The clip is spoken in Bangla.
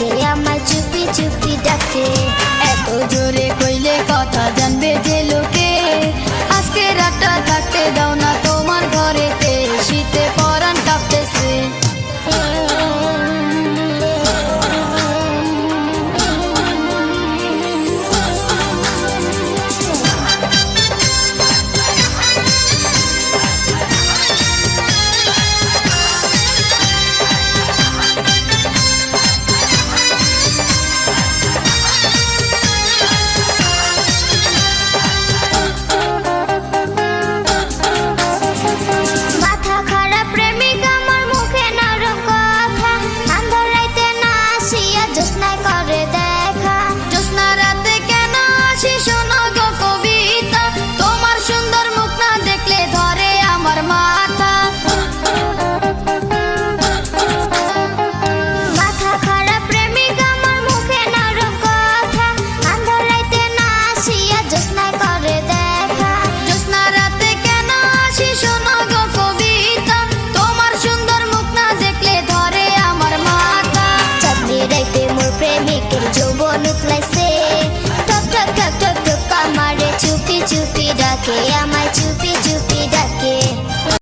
ডাকে। আমায় চুপি চুপি ডাকে। এত জোরে কইলে কথা জানবে যৌবন উতলাইছে টক টক টক টক টক আমারে চুপি চুপি ডাকে আমায় চুপি